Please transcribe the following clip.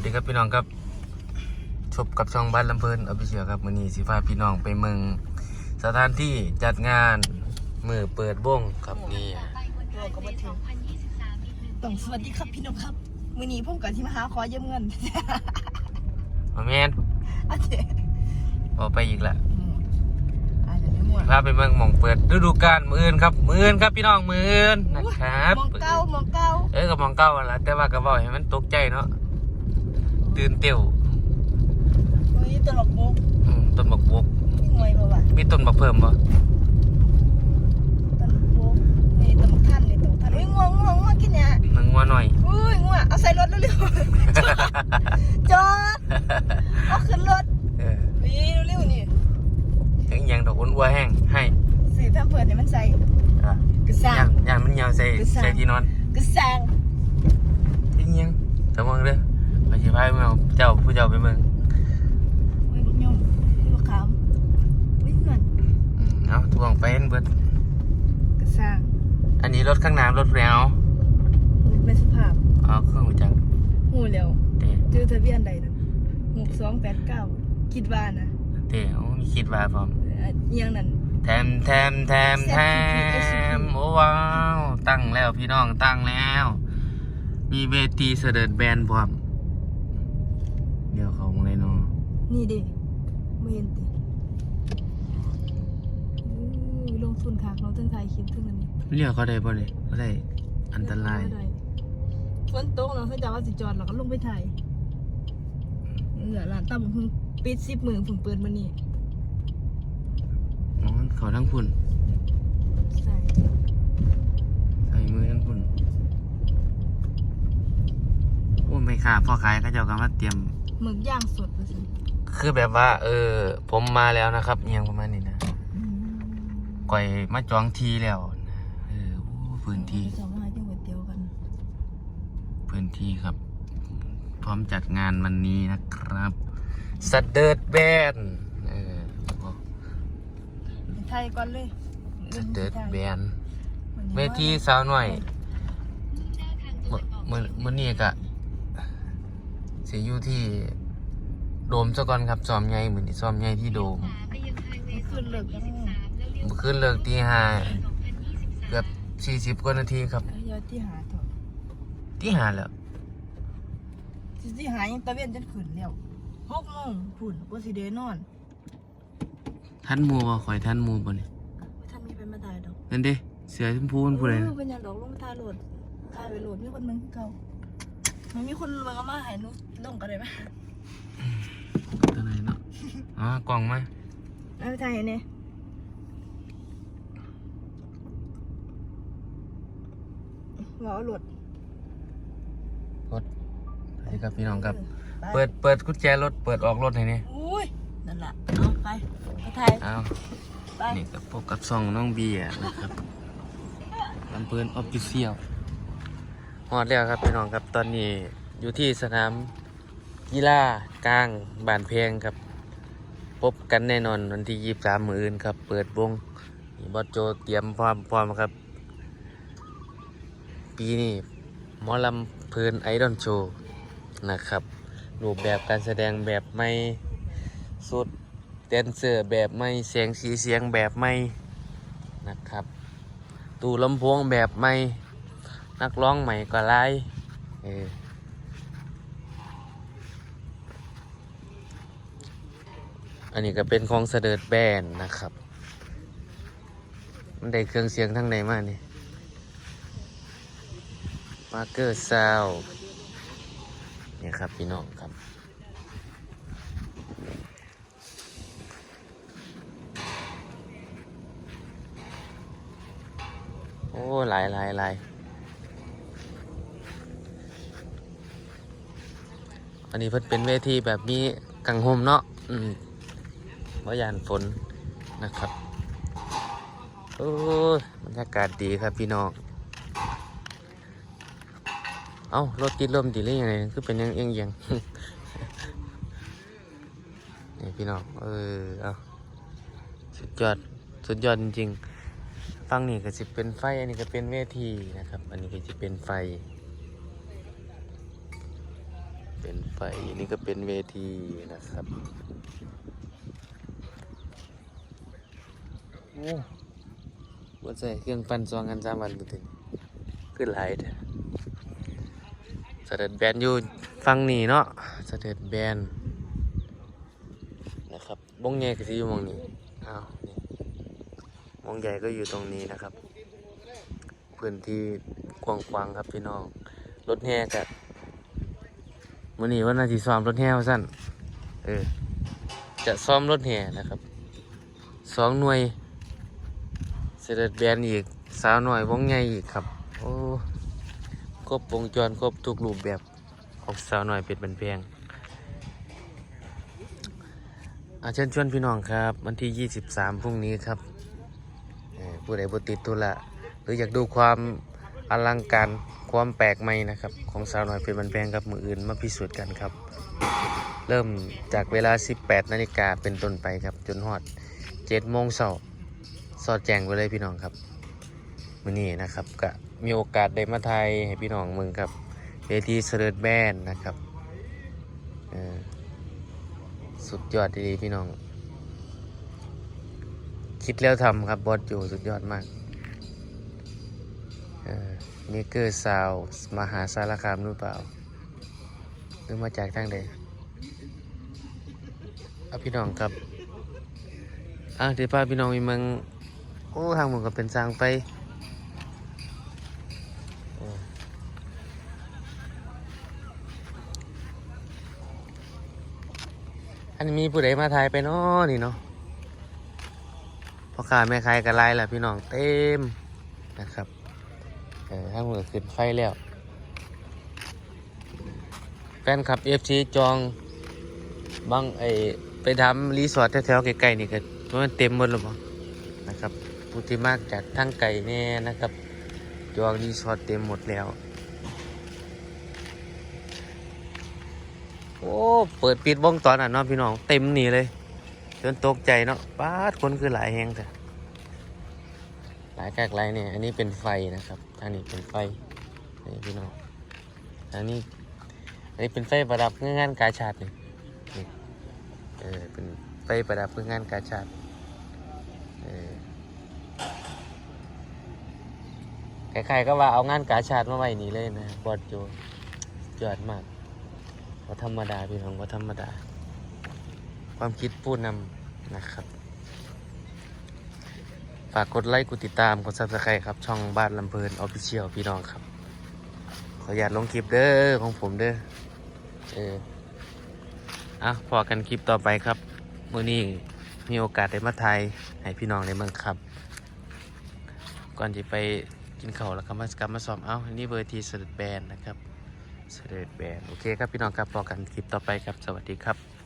สวัสดีครับพี่น้องครับชบกับช่องบ้านลำเพลินอภิเชียครับมือนี้สิพาพี่น้องไปเมืองสถานที่จัดงานมือเปิดวงครับนี่เราก็มาถึงต้องสวัสดีครับพี่นกครับมือนี้ผมกับที่มาหาขอยืมเงินมาแมนอาเจ๊พอไปอีกละอาจจะไม่หมดพาไปเมืองหมองเปิดฤดูกาลมืออื่นครับ มืออื่นครับพี่น้องมืออื่นนะครับมองเก้ามองเก้าเอ้ยกับมองเก้าวันละแต่ว่าก็บอกให้มันตกใจเนาะ ตื่นเต้วเฮ้ยตลกมุกอืมต้นบักบกไม่งวยป่าวะมีต้นบักเพิ่มบ่ตลกมุกนี่ตลกท่านนี่ตลกท่านเฮ้ยง่วงง่วงง่วงกินเนี่ยมันงัวหน่อยอุ้ยง่วงเอาใส่รถเร็วๆจอดเอาขึ้นรถเออนี่เร็วๆนี่ถึงยังดอกอ้วนอัวแห้งให้สื่อทำเพื่อนเนี่ยมันใส่อะกระซัย่างงย่างมันยาวใส่กระสังใส่ที่นอนกระซัง ที่ยังสมองเด้อไปสิพายเมืองเจ้าผู้เจ้าไปเมือง เฮ้ยบักยมเฮ้ยบักขามเฮ้ยเงิน อืมเอาทวงไปเห็นเบิด กระซัง อันนี้ รถข้างหน้ารถแล้วเป็นสุภาพเอาเครื่องหัวจังหูเร็วเตะเจอทะเบียนใดนั่นหกสองแปดเก้าคิดว่านะเตะโอ้มีคิดว่าพร้อมเอ่อเอียงนั่นแถมแถมแถมแถมโอ้ว้าวตั้งแล้วพี่น้องตั้งแล้ว มีเวทีเสด็จแบนพร้อมเดี๋ยวเขามาเลยเนาะนี่ดิไม่เห็นติอู้ ลงทุนคักเราทั้งถ่ายคลิปทั้งอันนี้เรียกเขาได้ป่ะเนี่ยเขาได้อันตรายได้ฝนตกเนาะเขาจะว่าสิจอดเราก็ลงไปถ่ายเหลือร้านตั้มพึ่งปิดสิบหมื่นพึ่งเปิดมานี่อ๋อเขาทั้งพุ่นใส่ใส่มือทั้งพุ่นโอ้ไม่ค่ะพ่อขายเขาเจ้าก็มาเตรียมหมึกย่างสดไปสิคือแบบว่า เออ ผมมาแล้วนะครับอิหยังประมาณนี้นะ ก่อยมาจองทีแล้วนะเออโอ้พื้นที่จะมาจังก๋วยเตี๋ยวกันพื้นที่ครับ พร้อมจัดงานวันนี้นะครับสเดิร์ดแบนเออไทยก่อนเลยสเดิร์ดแบนเวทีสาวหน่อยเมื่อเมื่อเมื่อนี้กะเสียอยู่ที่โดมซะก่อนครับซ้อมใหญ่เหมือนที่ซ้อมใหญ่ที่โดม ขึ้นเลิกกัน เมื่อคืนเลิกตีห้าเกือบสี่สิบกว่านาทีครับยอดที่หาเถอะตีห้าแล้วที่หายังตะเวนจนขึ้นแล้วหกโมงผุ่นว่าสิเดนอนท่านหมูบ่ข่อยท่านหมูบ่เนี่ยท่านมีเป็นมาตายดอกนั่นเด้เสือชมพูมันผู้ใดเอนะอเป็นหยังดอกลงไปทายโหลดทายไปโหลดมีคนมึงคือเก่ามันมีคนมึงเอามาใหายนุลงกันเลยไหมตัวไหนเนาะอ๋อกล่องไหมเอาไปทายเนี่ย ว่าเอาโหลดรถไปครับพี่น้องครับไปเปิดเปิดกุญแจรถเปิดออกรถให้นี่อุ้ยนั่นแหละเอาไปไปทายเอาไปนี่กับพบกับซองน้องเบียร์นะครับลำเพินออฟฟิเชียลฮอดแล้วครับพี่น้องครับตอนนี้อยู่ที่สนามกีฬากลางบ้านเพงครับ พบกันแน่นอนวันที่ยี่สามมืออื่นครับ เปิดวงนี่บอสโจเตรียมพร้อมพร้อมครับ ปีนี้หมอลำเพลินไอดอลโชว์นะครับรูปแบบการแสดงแบบไม่สุดแดนเซอร์แบบไม่เสียงสีเสียงแบบไม่นะครับ ตู้ลำโพงแบบไม่นักร้องใหม่ก็ไล่เอออันนี้ก็เป็นของเสด็จแบนนะครับ มันได้เครื่องเสียงทั้งในมากนี่ มาเกอร์ซาวเนี่ยครับพี่น้องครับ โอ้หลายหลายหลายอันนี้เพิ่นเป็นเวทีแบบนี้กังหมเนาะอืมว่ายานฝนนะครับ โอ้บรรยากาศดีครับพี่น้อง เอ้ารถติดลมติดหรือยังไงคือเป็นยังเอียงเอียงนี่พี่น้องเออเอาสุดยอดสุดยอดจริงๆฟังนี่ก็จะเป็นไฟ อันนี้ก็เป็นเวทีนะครับ อันนี้ก็จะเป็นไฟ เป็นไฟนี่ก็เป็นเวทีนะครับโอ้ว่าใส่เครื่องปั่นสองกันสามวันบุถึงขึ้นหลายเถอะ เสด็จแบนอยู่ฟังนี่เนาะเสด็จแบนนะครับบงใหญ่ก็สิอยู่มองนี้อ้าวนี่มองใหญ่ก็อยู่ตรงนี้นะครับ พื้นที่กว้างๆครับพี่น้องรถแห่กับมื่อนี้ว่าน่าจะซ้อมรถแห่ว่าสั้นเออจะซ้อมรถแห่นะครับสองหน่วยเสด็จแบนอีกสาวหน่อยวงใหญ่อีกครับ โอ้ ครบวงจรครบทุกรูปแบบของสาวหน่อยเป็ดบันเพงอาเชิญชวนพี่น้องครับ วันที่ 23 พรุ่งนี้ครับผู้ใดบติดตุละหรืออยากดูความอลังการความแปลกใหม่นะครับ ของสาวหน่อยเป็ดบันเพงกับมืออื่นมาพิสูจน์กันครับ เริ่มจากเวลา 18 นาฬิกาเป็นต้นไปครับ จนฮอด7โมงเช้าสอดแจงไปเลยพี่น้องครับมือนี้นะครับก็ มีโอกาสได้มาไทยให้พี่น้องมืองครับเวทีเสด็จแบนนะครับสุดยอดดีๆพี่น้อง คิดแล้วทำครับบอสอยู่สุดยอดมากเมีเกอร์ซาวมหาสารคามหรือเปล่า หรือมาจากทางใดเอาพี่น้องครับอะเดี๋ยวพาพี่น้องไปมืองโอ้ทางหมึงก็เป็นสร้างไป อันมีผู้ใดมาถ่ายไปนาะนี่เนาะพ่อค้าแม่ขายกันไล่ละพี่น้องเต็มนะครับเออทางหมึงก็ขึ้นไฟแล้วแฟนคลับเอฟซีจองบางไอไปทำรีสอร์ทแถวๆไกลๆนี่ก็มันเต็มหมดแล้วมั้งนะครับผู้ที่มากจากทางไก่แน่นะครับ จองรีสอร์ทเต็มหมดแล้ว โอ้ เปิดปิดวงตอนอะเนาะพี่น้องเต็มนี่เลย จนตกใจเนาะป้าดคนคือหลายแหงแต่หลายกากหลายเนี่ย อันนี้เป็นไฟนะครับทางนี้เป็นไฟนี่พี่น้องอันนี้อันนี้เป็นไฟประดับเงานกาชาดนี่เออเป็นไฟประดับเพื่องานกาชาดเออใครๆก็ว่าเอางานกาชาดมาไว้นี่เลยนะบอดโจยอดมาก ว่าธรรมดาพี่น้องว่าธรรมดา ความคิดผู้นำนะครับ ฝากกดไลค์กดติดตามกดซับสไครต์ครับ ช่องบ้านลำเพลินออฟฟิเชียลพี่น้องครับ ขออนุญาตลงคลิปเด้อของผมเด้อเอออะพอกันคลิปต่อไปครับมื้อนี้มีโอกาสได้มาไทยให้พี่น้องได้เมืองครับ ก่อนจะไปกินข้าวแล้วก็มากลับมาซ้อมเอ้าอันนี้เบอร์ทีสดแบนนะครับ เสด็จแบนโอเคครับพี่น้องครับพอกันคลิปต่อไปครับ สวัสดีครับ